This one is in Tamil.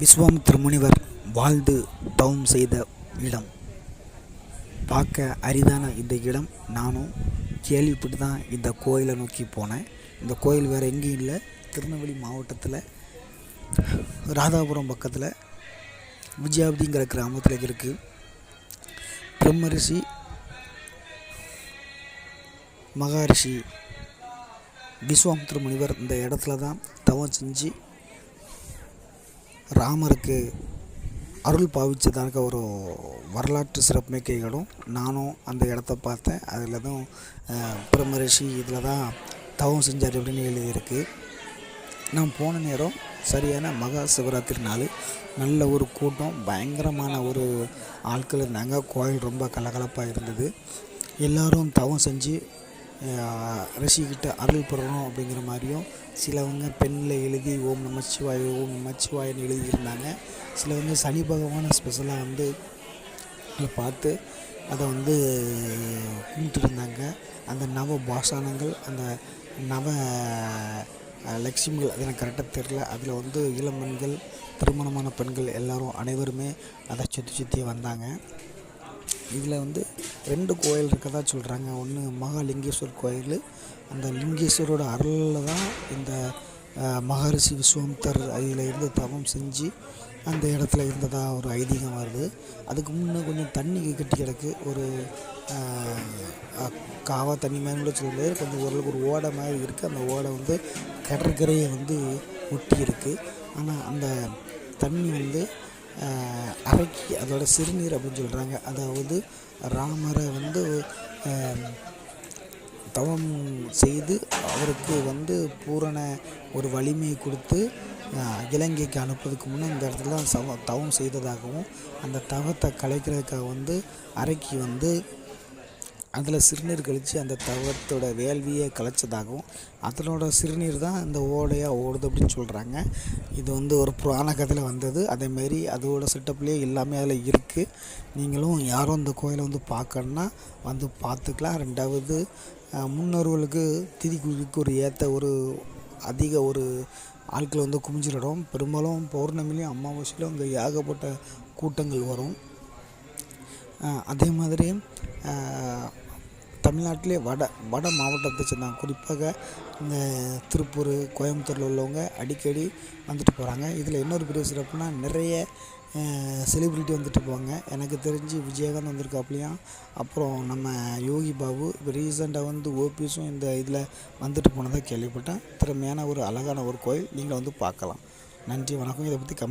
விஸ்வாமித்ர முனிவர் வாழ்ந்து தவம் செய்த இடம். பார்க்க அரிதான இந்த இடம். நானும் கேள்விப்பட்டு தான் இந்த கோயிலை நோக்கி போனேன். இந்த கோயில் வேறு எங்கேயும் இல்லை. திருநெல்வேலி மாவட்டத்தில் ராதாபுரம் பக்கத்தில் விஜயாபதிங்கிற கிராமத்தில் இருக்குது பிரம்மரிஷி மகாரிஷி விஸ்வாமித்ர முனிவர் இந்த இடத்துல தான் தவம் செஞ்சு ராமருக்கு அருள் பாவிச்சதாக ஒரு வரலாற்று சிறப்புமிக்க இடம் நானும் அந்த இடத்த பார்த்தேன். அதில் தான் பிரம்மரிஷி இதில் தான் தவம் செஞ்சார் அப்படின்னு எழுதியிருக்கு. நான் போன நேரம் சரியான மகா சிவராத்திரி நாள். நல்ல ஒரு கூட்டம் பயங்கரமான ஒரு ஆட்கள் இருந்தாங்க. கோயில் ரொம்ப கலகலப்பாக இருந்தது. எல்லோரும் தவம் செஞ்சு ரிஷிக்கிட்ட அருள் பெறணும் அப்படிங்கிற மாதிரியும் சிலவங்க பெண்ணில் எழுதி ஓம் நமச்சிவாய் ஓம் நமச்சிவாயன்னு எழுதியிருந்தாங்க. சிலவங்க சனி பகவானை ஸ்பெஷலாக வந்து பார்த்து அதை வந்து கும்பிட்டுருந்தாங்க. அந்த நவ பாஷானங்கள் அந்த நவ லட்சுமிகள் அது எனக்கு கரெக்டாக தெரில அதில் வந்து இளம்பெண்கள் திருமணமான பெண்கள் எல்லோரும் அனைவருமே அதை சுற்றி சுற்றி வந்தாங்க. இதில் வந்து ரெண்டு கோயில் இருக்கதா சொல்கிறாங்க ஒன்று மகாலிங்கேஸ்வர் கோயில். அந்த லிங்கேஸ்வரோட அருளில் தான் இந்த மகரிஷி விஸ்வாமித்தர் அதில் இருந்து தவம் செஞ்சு அந்த இடத்துல இருந்ததாக ஒரு ஐதீகம் வருது. அதுக்கு முன்னே கொஞ்சம் தண்ணி கட்டி கிடக்கு. ஒரு காவா தண்ணி மாதிரி கூட சொல்ல முடியாது. கொஞ்சம் ஓரளவுக்கு ஒரு ஓடை மாதிரி இருக்குது அந்த ஓடை வந்து கடற்கரையை வந்து ஒட்டி இருக்குது ஆனால் அந்த தண்ணி வந்து அரைக்கி அதோட சிறுநீர் அப்படின்னு சொல்கிறாங்க அதாவது ராமரை வந்து தவம் செய்து அவருக்கு வந்து பூரண ஒரு வலிமையை கொடுத்து இலங்கைக்கு அனுப்புறதுக்கு முன்னே இந்த இடத்துல தான் சவ தவம் செய்ததாகவும் அந்த தவத்தை கலைக்கிறதுக்காக வந்து அரைக்கி வந்து அதில் சிறுநீர் கழித்து அந்த தவத்தோட வேள்வியை கலைச்சதாகவும் அதனோட சிறுநீர் தான் இந்த ஓடையாக ஓடுது அப்படின்னு சொல்கிறாங்க இது வந்து ஒரு புராண கதையில் வந்தது. அதேமாரி அதோட செட்டப்லேயே எல்லாமே அதில் இருக்குது நீங்களும் யாரும் இந்த கோயிலை வந்து பார்க்கணுன்னா வந்து பார்த்துக்கலாம். ரெண்டாவது முன்னோர்களுக்கு திதி குதிக்கு ஒரு ஏற்ற ஒரு அதிக ஒரு ஆட்கள் வந்து குமிஞ்சிடும் பெரும்பாலும் பௌர்ணமிலையும் அமாவாசையிலும் அங்கே ஏகப்பட்ட கூட்டங்கள் வரும். அதே மாதிரி தமிழ்நாட்டிலே வட வட மாவட்டத்தை சேர்ந்தாங்க குறிப்பாக இந்த திருப்பூர் கோயம்புத்தூரில் உள்ளவங்க அடிக்கடி வந்துட்டு போகிறாங்க இதில் இன்னொரு பெரிய சிறப்புனா நிறைய செலிப்ரிட்டி வந்துட்டு போவாங்க. எனக்கு தெரிஞ்சு விஜயகாந்த் வந்திருக்காப்லையும் அப்புறம் நம்ம யோகி பாபு இப்போ ரீசெண்டாக வந்து ஓபிஎஸும் இந்த இதில் வந்துட்டு போனதாக கேள்விப்பட்டேன். திறமையான ஒரு அழகான ஒரு கோயில். நீங்கள் வந்து பார்க்கலாம். நன்றி வணக்கம். இதை பற்றி கம்